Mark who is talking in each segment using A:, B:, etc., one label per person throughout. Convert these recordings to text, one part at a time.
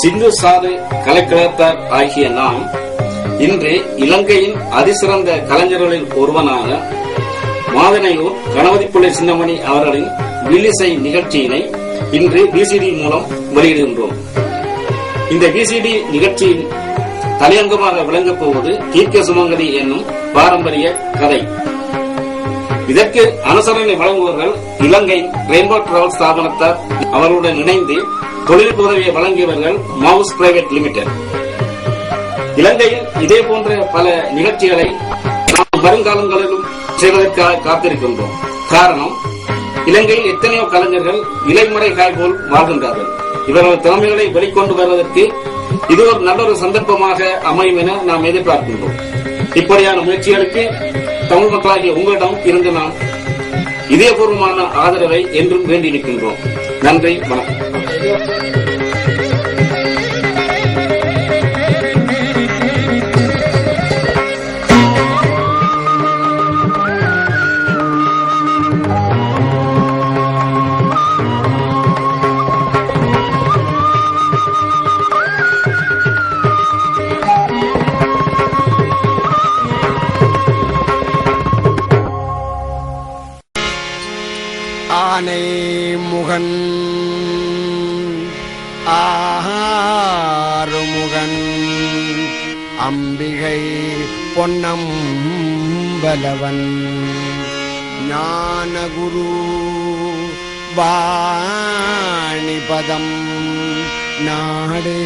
A: சிந்து சாது கலைக்கலத்தார் ஆகிய நாம் இன்று இலங்கையின் அதிசிறந்த கலைஞர்களில் ஒருவனான மாதனையூர் கணபதிப்புள்ளை சின்னமணி அவர்களின் வில்லிசை நிகழ்ச்சியினை இன்று விசிடி மூலம் வெளியிடுகின்றோம். இந்த பிசிடி நிகழ்ச்சியின் தலையங்கமாக விளங்கப் போவது தீர்க்க சுமங்கதி என்னும் பாரம்பரிய கதை. இதற்கு அனுசரணை வழங்குவர்கள் இலங்கை ரெயின்போ டிராவல் ஸ்தாபனத்தார் அவர்களுடன் இணைந்து தொழில் உதவியை வழங்கியவர்கள் மவுஸ் பிரைவேட் லிமிடெட். இலங்கையில் இதே போன்ற பல நிகழ்ச்சிகளை நாம் வருங்காலங்களிலும் செய்வதற்காக காத்திருக்கின்றோம். காரணம் இலங்கையில் எத்தனையோ கலைஞர்கள் இலைமுறை காய்போல் வாழ்கின்றார்கள். இவர்கள் திறமைகளை வெளிக்கொண்டு வருவதற்கு இது ஒரு நல்ல ஒரு சந்தர்ப்பமாக அமையும் என நாம் எதிர்பார்க்கின்றோம். இப்படியான முயற்சிகளுக்கு தமிழ் மக்களாகிய உங்களிடம் இருந்து நாம் இதயபூர்வமான ஆதரவை என்றும் வேண்டியிருக்கின்றோம் நன்றி வணக்கம்.
B: ஆனை பொன்னம் பலவன் ஞானகுரு வாணிபதம் நாடே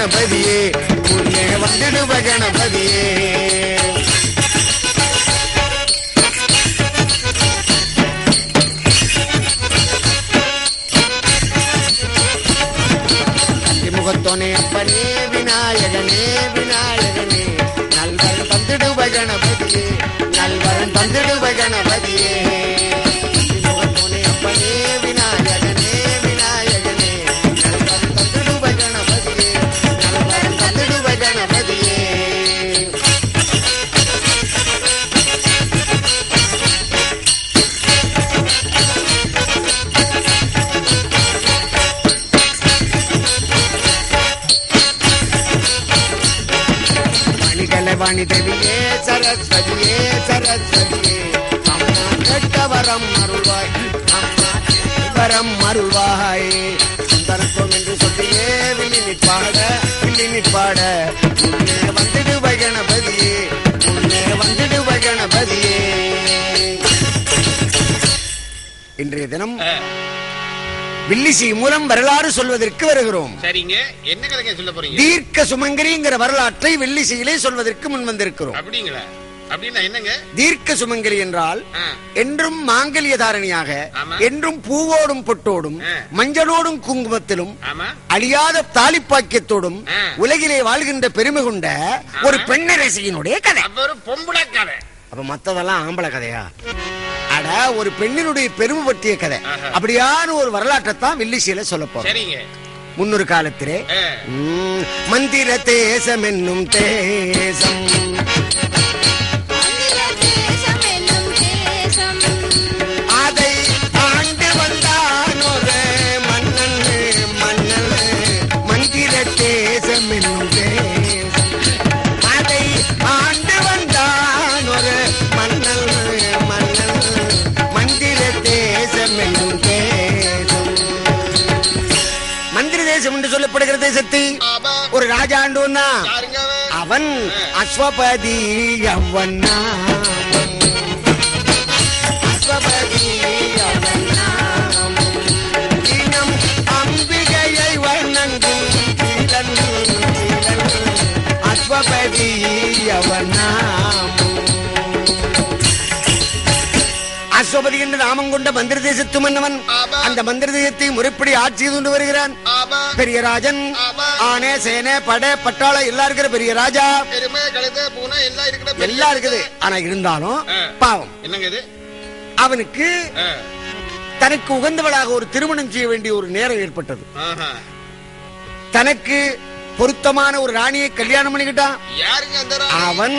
B: கணபதியே முன்னே வந்துடுவ கணபதியே. முகத்தோனே அப்பனே விநாயகனே விநாயகனே. நல்வரன் தந்திடுவ கணபதியே நல்வரன் தந்திடுவ கணபதியே. மணிகளை தேவியே சரஸ்வதியே சரஸ்வதியே. அம்மா கட்ட வரம் அருள்வாய். அம்மா வரம் அருள்வாய். சுந்தரத்துவம் என்று சொல்லியே வில்லி நிற்பாட வில்லி நிற்பாட. உன்னே வந்துடு வைகணபதியே உன்னே வந்துடு வைகணபதியே இன்றைய தினம் வில்லிசி மூலம் வரலாறு சொல்வதற்கு வருகிறோம்.
C: சரிங்க. என்ன கதைங்க சொல்ல போறீங்க?
B: தீர்க்க சுமங்கலிங்கிற வரலாற்றை வெள்ளிசையிலே சொல்வதற்கு முன் வந்திருக்கிறோம்.
C: அப்படிங்களா?
B: தீர்க்க சுமங்கலி என்றால் என்றும் மாங்கல்ய தாரணியாக. என்றும் பூவோடும் பொட்டோடும். மஞ்சளோடும் குங்குமத்திலும் அழியாத தாலிப்பாக்கியத்தோடும். உலகிலே வாழ்கின்ற பெருமை கொண்ட ஒரு பெண்ணரசியினுடைய கதை.
C: பொம்பளை கதை.
B: அப்ப மத்ததெல்லாம் ஆம்பளை கதையா? ஒரு பெண்ணினுடைய பெருமை பற்றிய கதை. அப்படியான ஒரு வரலாற்றை தான் வில்லிசையில சொல்ல போறோம். முன்னொரு காலத்திலே மந்திர தேசம் என்னும் தேசம். மந்திர தேசம் என்று சொல்லப்படுகிற தேசத்தை
C: ஆமா.
B: ஒரு ராஜா ஆண்டு வந்தான்
C: யாருங்க அவன்?
B: அஸ்வபதி அவன் நாமம் கொண்ட மந்திர தேசத்து மன்னவன். அந்த மந்திர தேசத்தை முறைப்படி ஆட்சி கொண்டு வருகிறான் பெரிய ராஜன். ஆனே சேனை பட பட்டாளம் எல்லாம் இருக்கிற பெரிய ராஜா
C: எல்லாம்
B: இருக்குது ஆனா இருந்தாலும். பாவம்
C: என்னங்க
B: அவனுக்கு. தனக்கு உகந்தவளாக ஒரு திருமணம் செய்ய வேண்டிய ஒரு நேரம் ஏற்பட்டது. தனக்கு பொருத்தமான ஒரு ராணியை கல்யாணம் பண்ணிக்கிட்டான்? அவன்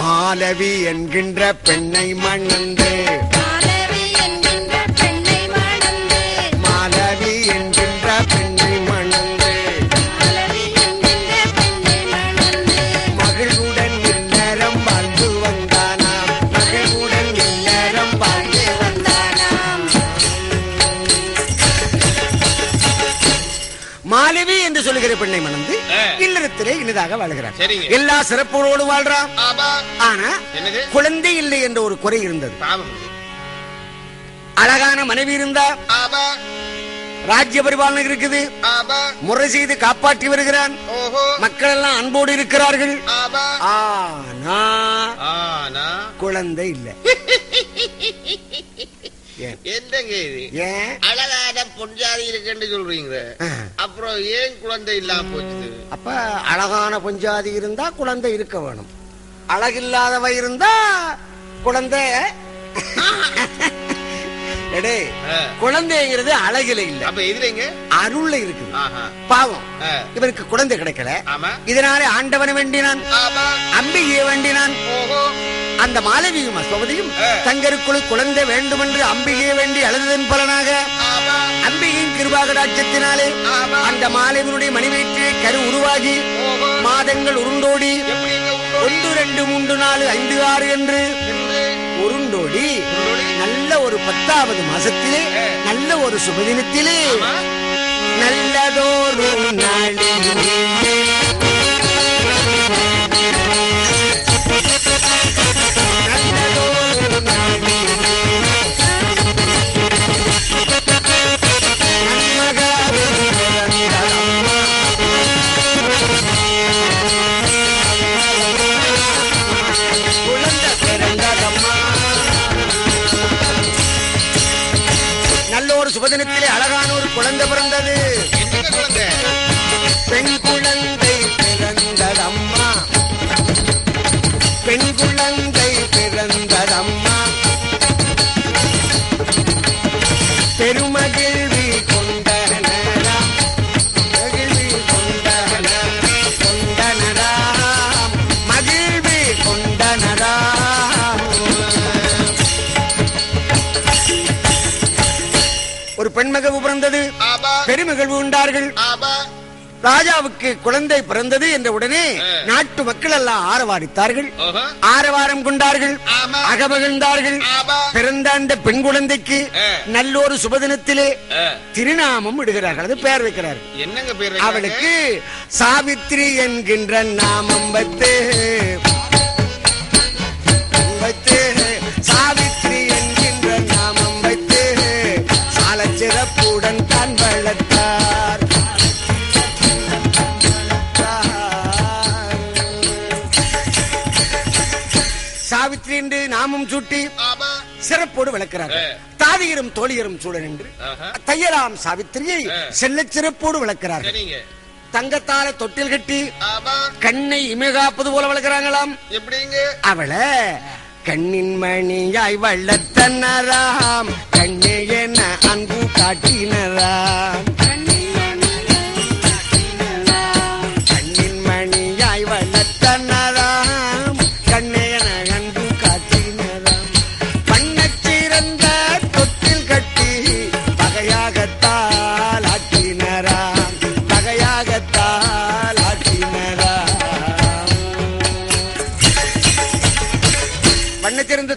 B: மாலவி என்கின்ற பெண்ணை மணந்து சொல்லுகிற பெண்ணை மணந்து. இல்லறத்திலே இனிதாக வாழ்கிறார். எல்லா சிறப்புகளோடு வாழ்றான் ஆனா குழந்தை இல்லை என்ற ஒரு குறை இருந்தது. அழகான மனைவி இருந்தா? ராஜ்ய பரிபாலனை இருக்குது. முறை செய்து காப்பாற்றி வருகிறான். மக்கள் எல்லாம் அன்போடு இருக்கிறார்கள். ஆனா
C: ஆனா.
B: குழந்தை இல்ல?
C: என்னங்க இது? அழகான பொஞ்சாதி இருக்குன்னு சொல்றீங்க. அப்புறம் ஏன் குழந்தை இல்லாம
B: அப்ப அழகான பொஞ்சாதி இருந்தா குழந்தை இருக்க வேணும். அழகில்லாதவ இருந்தா குழந்தை. எடே. குழந்தைங்கிறது அழகில இல்ல.
C: அப்ப எதுலங்க
B: அருள்ல இருக்குது.
C: ஆஹா.
B: பாவம். இவருக்கு குழந்தை கிடைக்கல. இதனாலே ஆண்டவனை வேண்டினான். அம்பிகையை வேண்டினான். அந்த மாலவியும் அஸ்வதியும்
C: ஆ.
B: தங்களுக்குள் குழந்தை வேண்டுமென்று அம்பிகையை வேண்டி அழுததன் பலனாக அம்பிகையின் கிருபாகடாட்சத்தினாலே. அந்த மாலவியினுடைய மணிவயிற்றிலே கரு உருவாகி மாதங்கள் உருண்டோடி. ஒன்று ரெண்டு மூன்று நாலு ஐந்து ஆறு என்று உருண்டோடி? நல்ல ஒரு பத்தாவது மாசத்திலே. நல்ல ஒரு சுபதினத்திலே
C: ஆமா.
B: நல்லதோரு நாளிலே. பெண் குழந்தை பிறந்ததம்மா. பெண் குழந்தை பிறந்ததம்மா. பெருமகிழ்வி கொண்டனரா. மகிழ்வி கொண்டனரா கொண்டனரா. மகிழ்வி கொண்டனரா. ஒரு பெண்மகவு பிறந்தது. பெருமகிழ்வு உண்டார்கள். ராஜாவுக்கு குழந்தை பிறந்தது என்ற உடனே. நாட்டு மக்கள் எல்லாம் ஆரவாரித்தார்கள் ஆரவாரம் கொண்டார்கள். அகமகிழ்ந்தார்கள். பிறந்த அந்த பெண் குழந்தைக்கு. நல்லொரு சுபதினத்திலே. திருநாமம் இடுகிறார்கள் அது பெயர் வைக்கிறார்கள்? அவளுக்கு சாவித்ரி என்கின்ற நாமம் வைத்து சாவித்ரி என்கின்ற நாமம் வைத்து சால சிறப்புடன் தான் வளர்த்தார் சூட்டி சிறப்போடு விளக்கிறார்கள்
C: ஆ.
B: தாதியரும் தோழியரும் சூழல் என்று. தையராம் சாவித்திரியை
C: ஆ.
B: செல்லச் சிறப்போடு விளக்கிறார்கள்.
C: சரிங்க.
B: தங்கத்தால தொட்டில் கட்டி கண்ணை இமைகாப்பது போல வளர்க்கிறாங்களாம்
C: எப்படிங்க?
B: அவளை கண்ணின் மணியாய் வளர்த்தனராம் கண்ணே என அன்பு காட்டினராம்.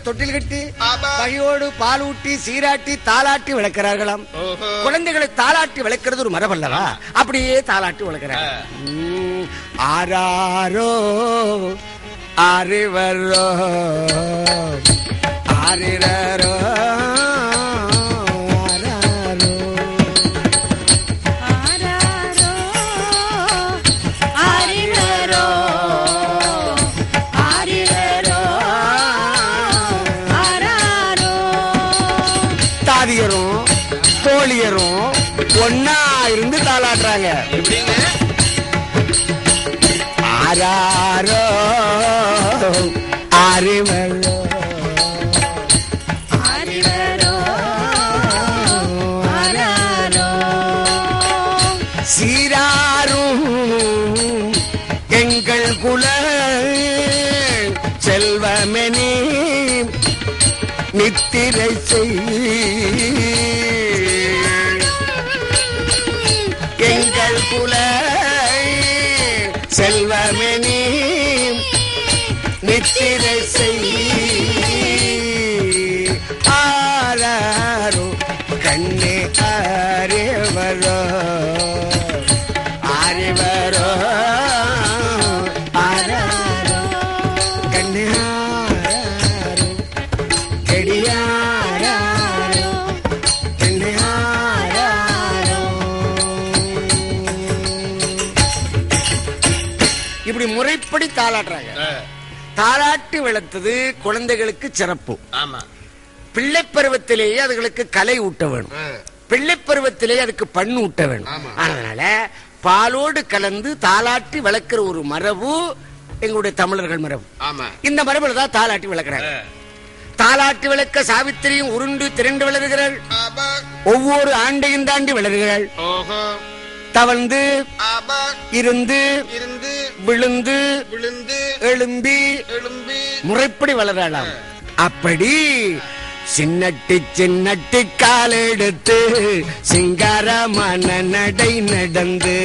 B: தொட்டில் கட்டி. பகையோடு பால் ஊட்டி சீராட்டி தாளாட்டி வளர்க்கிறார்களாம்
C: ஓஹோ.
B: குழந்தைகளை தாளாட்டி வளர்க்கிறது ஒரு மரபல்லவா? அப்படியே தாளாட்டி வளர்க்கிறாங்க ம், ஆராரோ ஆரிவரோ ஆரிரரோ அறிவல்லோ
D: அறிவரோ? ஆராரோ
B: சீராரும் எங்கள் குல செல்வமெனி நித்திரை செய். எங்கள் குல சித்திரை செய்யி ஆராரோ கண்ணே ஆரேவரோ ஆரேவரோ ஆராரோ கண்ணே ஆராரோ கெடியாராரோ கண்ணே ஆராரோ இப்படி முறைப்படி
C: தாளாடுறாங்க.
B: தாளாட்டி வளர்த்தது குழந்தைகளுக்கு சிறப்பு. பிள்ளை பருவத்திலேயே அதுகளுக்கு கலை ஊட்ட வேணும். பிள்ளை பருவத்திலேயே அதுக்கு பண்ணு ஊட்ட வேணும். அதனால பாலோடு கலந்து தாளாட்டி வளர்க்கிற ஒரு மரபு எங்களுடைய தமிழர்கள் மரபு. இந்த மரபுல தான் தாளாட்டி வளர்க்கிறாங்க. தாளாட்டி வளர்க்க சாவித்திரியும் உருண்டு திரண்டு வளர்கிறாள். ஒவ்வொரு ஆண்டையும் தாண்டி வளர்கிறாள். தவழ்ந்து இருந்து
C: இருந்து
B: விழுந்து
C: விழுந்து
B: எழும்பி
C: எழும்பி.
B: முறைப்படி வளரலாம். அப்படி சின்னட்டி சின்னட்டி காலெடுத்து சிங்காரமான நடை நடந்து.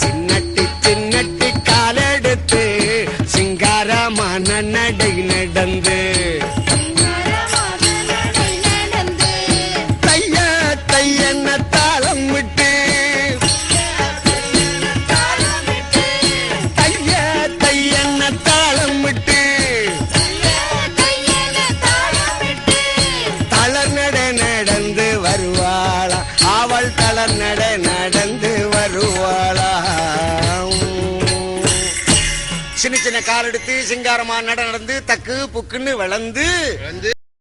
B: சின்னட்டி சின்னட்டி காலெடுத்து சிங்காரமான நடை நடந்து. கால் எடுத்து சிங்காரமா நட நடந்து தக்கு புக்குன்னு வளர்ந்து